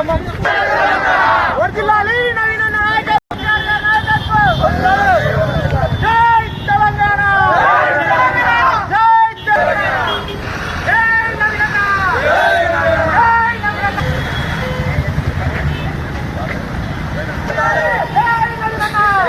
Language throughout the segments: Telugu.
హలో వర్ధిల్లాలి నవీన నాయకత్వం నాయకత్వం జై తెలంగాణ జై తెలంగాణ జై నవీన జై నవీన జై నవీన జై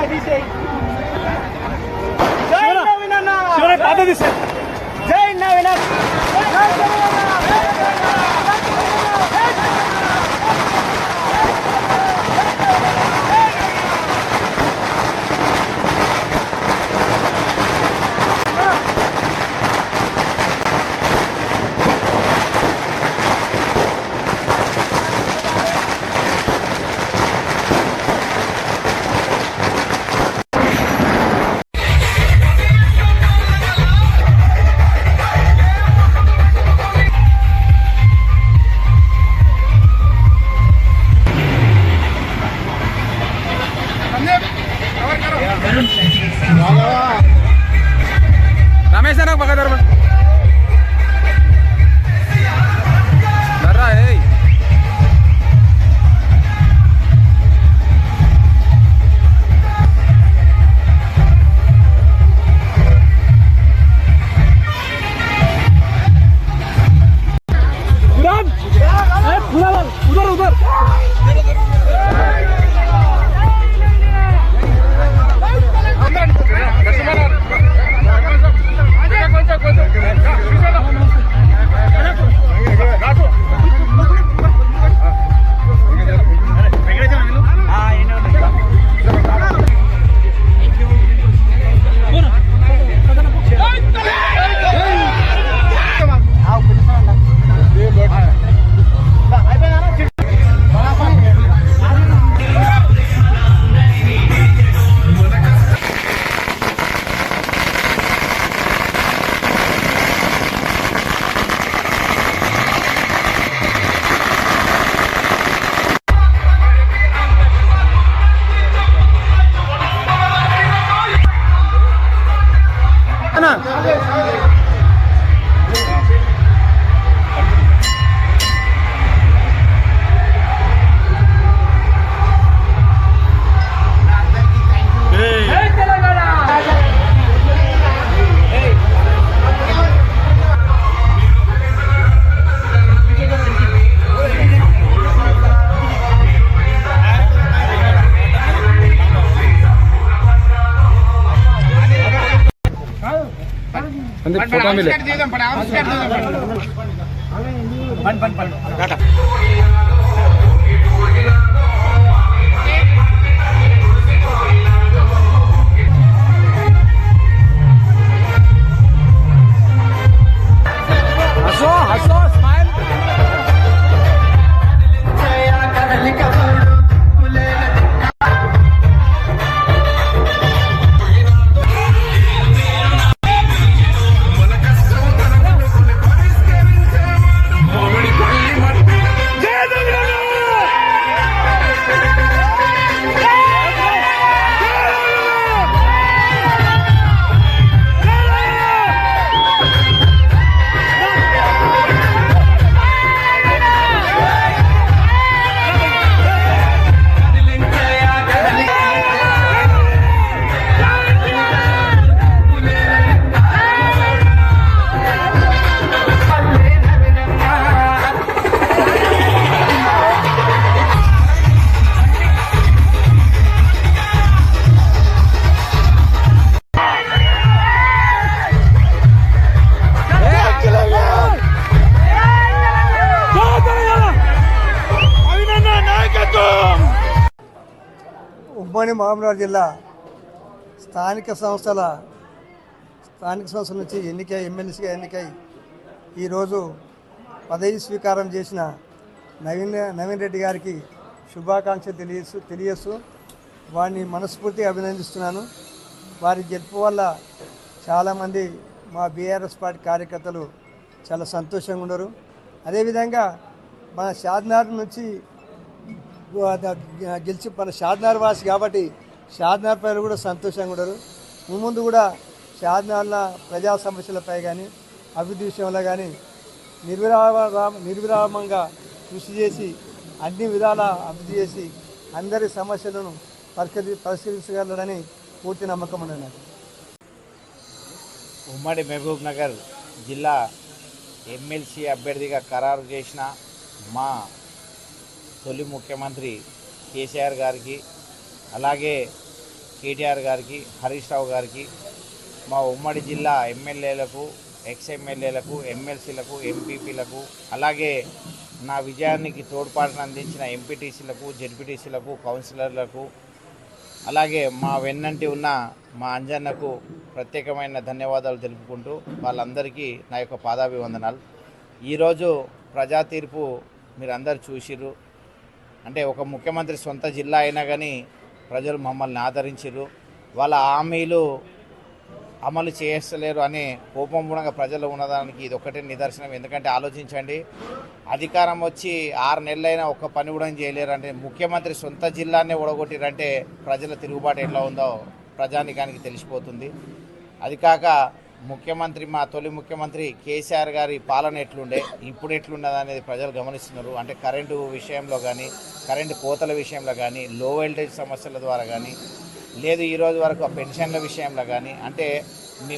నవీన జై నవీన. జై నవీన. ફોટા મિલે ఉమ్మడి మహబూబ్నగర్ జిల్లా స్థానిక సంస్థల స్థానిక సంస్థల నుంచి ఎన్నికై ఎమ్మెల్సీగా ఎన్నికై ఈరోజు పదవి స్వీకారం చేసిన నవీన్ నవీన్ రెడ్డి గారికి శుభాకాంక్షలు తెలియస్తూ తెలియస్తూ వారిని మనస్ఫూర్తిగా అభినందిస్తున్నాను. వారి గెలుపు వల్ల చాలామంది మా బీఆర్ఎస్ పార్టీ కార్యకర్తలు చాలా సంతోషంగా ఉన్నారు. అదేవిధంగా మన షాద్నార్ నుంచి గెలిచి మన షాద్నార్ వాసి కాబట్టి షాద్నార్ ప్రజలు కూడా సంతోషంగా ఉండరు. ముందు కూడా షాద్నార్ల ప్రజా సమస్యలపై కానీ అభివృద్ధి విషయంలో కానీ నిర్విరామ నిర్విరామంగా కృషి చేసి అన్ని విధాల అభివృద్ధి చేసి అందరి సమస్యలను పరిష్కరి పరిష్కరించగలడని పూర్తి నమ్మకం ఉన్నది ఉమ్మడి మహబూబ్ నగర్ జిల్లా ఎమ్మెల్సీ అభ్యర్థిగా ఖరారు చేసిన మా తొలి ముఖ్యమంత్రి కేసీఆర్ గారికి అలాగే కేటీఆర్ గారికి హరీష్ రావు గారికి మా ఉమ్మడి జిల్లా ఎమ్మెల్యేలకు ఎక్స్ ఎమ్మెల్యేలకు ఎమ్మెల్సీలకు ఎంపీపీలకు అలాగే నా విజయానికి తోడ్పాటును అందించిన ఎంపీటీసీలకు జెడ్పీటీసీలకు కౌన్సిలర్లకు అలాగే మా వెన్నంటి ఉన్న మా అంజన్నకు ప్రత్యేకమైన ధన్యవాదాలు తెలుపుకుంటూ వాళ్ళందరికీ నా యొక్క పాదాభివందనాలు. ఈరోజు ప్రజా తీర్పు మీరందరూ చూసిర్రు. అంటే ఒక ముఖ్యమంత్రి సొంత జిల్లా అయినా కానీ ప్రజలు మమ్మల్ని ఆదరించారు వాళ్ళ హామీలు అమలు చేస్తలేరు అనే కోపం కూడా ప్రజలు ఉన్నదానికి ఇది ఒకటే నిదర్శనం. ఎందుకంటే ఆలోచించండి అధికారం వచ్చి ఆరు నెలలైనా ఒక్క పని కూడా చేయలేరు అంటే ముఖ్యమంత్రి సొంత జిల్లానే ఓడగొట్టిరంటే ప్రజల తిరుగుబాటు ఎట్లా ఉందో ప్రజానికానికి తెలిసిపోతుంది. అది కాక ముఖ్యమంత్రి మా తొలి ముఖ్యమంత్రి కేసీఆర్ గారి పాలన ఎట్లుండే ఇప్పుడు ఎట్లున్నది అనేది ప్రజలు గమనిస్తున్నారు. అంటే కరెంటు విషయంలో కానీ కరెంటు కోతల విషయంలో కానీ లో వోల్టేజ్ సమస్యల ద్వారా కానీ లేదు ఈరోజు వరకు ఆ పెన్షన్ల విషయంలో కానీ అంటే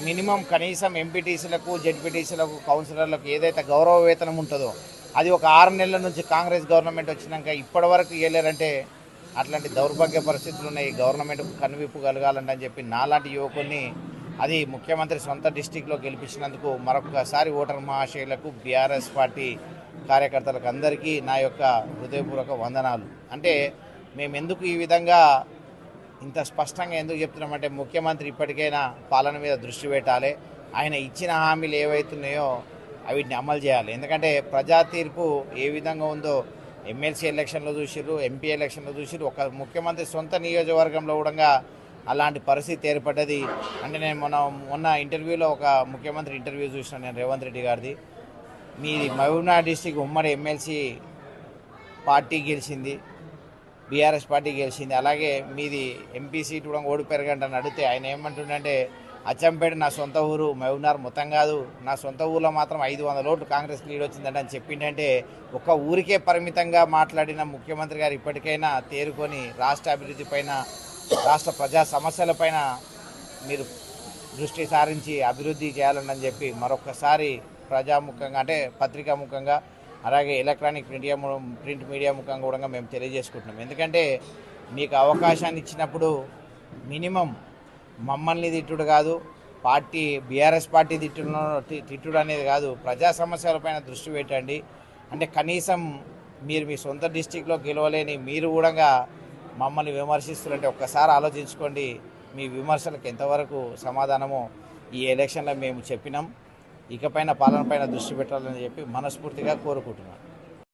మినిమం కనీసం ఎంపీటీసీలకు జెడ్పీటీసీలకు కౌన్సిలర్లకు ఏదైతే గౌరవ వేతనం ఉంటుందో అది ఒక ఆరు నెలల నుంచి కాంగ్రెస్ గవర్నమెంట్ వచ్చినాక ఇప్పటి వరకు ఇవ్వలేరంటే అట్లాంటి దౌర్భాగ్య పరిస్థితులు ఉన్నాయి గవర్నమెంట్కు కనువిప్పు కలగాలండి అని చెప్పి నాలాంటి యువకుల్ని అది ముఖ్యమంత్రి సొంత డిస్టిక్లో గెలిపించినందుకు మరొకసారి ఓటర్ మహాశయులకు బీఆర్ఎస్ పార్టీ కార్యకర్తలకు అందరికీ నా యొక్క హృదయపూర్వక వందనాలు. అంటే మేము ఎందుకు ఈ విధంగా ఇంత స్పష్టంగా ఎందుకు చెప్తున్నామంటే ముఖ్యమంత్రి ఇప్పటికైనా పాలన మీద దృష్టి పెట్టాలి. ఆయన ఇచ్చిన హామీలు ఏవైతున్నాయో వీటిని అమలు చేయాలి. ఎందుకంటే ప్రజా తీర్పు ఏ విధంగా ఉందో ఎమ్మెల్సీ ఎలక్షన్లో చూసిర్రు ఎంపీ ఎలక్షన్లో చూసిర్రు ఒక ముఖ్యమంత్రి సొంత నియోజకవర్గంలో కూడా అలాంటి పరిస్థితి ఏర్పడ్డది. అంటే నేను మొన్న మొన్న ఇంటర్వ్యూలో ఒక ముఖ్యమంత్రి ఇంటర్వ్యూ చూసిన నేను రేవంత్ రెడ్డి గారిది. మీది మహబూబ్నగర్ డిస్టిక్ ఉమ్మడి ఎమ్మెల్సీ పార్టీ గెలిచింది. బీఆర్ఎస్ పార్టీ గెలిచింది. అలాగే మీది ఎంపీ సీట్ కూడా ఓడిపోయారు అని అడిగితే ఆయన ఏమంటుండంటే అచ్చంపేట నా సొంత ఊరు మహబూబ్నగర్ మొత్తం కాదు. నా సొంత ఊర్లో మాత్రం ఐదు వందల ఓట్లు కాంగ్రెస్ లీడ్ వచ్చిందంట అని చెప్పిండంటే ఒక్క ఊరికే పరిమితంగా మాట్లాడిన ముఖ్యమంత్రి గారు ఇప్పటికైనా తేరుకొని రాష్ట్ర అభివృద్ధి పైన రాష్ట్ర ప్రజా సమస్యలపైన మీరు దృష్టి సారించి అభివృద్ధి చేయాలని చెప్పి మరొకసారి ప్రజాముఖంగా అంటే పత్రికాముఖంగా అలాగే ఎలక్ట్రానిక్ మీడియా ప్రింట్ మీడియా ముఖంగా కూడా మేము తెలియజేసుకుంటున్నాం. ఎందుకంటే మీకు అవకాశాన్ని ఇచ్చినప్పుడు మినిమం మమ్మల్ని తిట్టుడు కాదు పార్టీ బీఆర్ఎస్ పార్టీ తిట్టుడు తిట్టుడు అనేది కాదు ప్రజా సమస్యలపైన దృష్టి పెట్టండి. అంటే కనీసం మీరు మీ సొంత డిస్టిక్లో గెలవలేని మీరు కూడా మమ్మల్ని విమర్శిస్తున్నారంటే ఒక్కసారి ఆలోచించుకోండి మీ విమర్శలకు ఎంతవరకు సమాధానమో ఈ ఎలక్షన్లో మేము చెప్పినాం. ఇకపైన పాలన పైన దృష్టి పెట్టాలని చెప్పి మనస్ఫూర్తిగా కోరుకుంటున్నాను.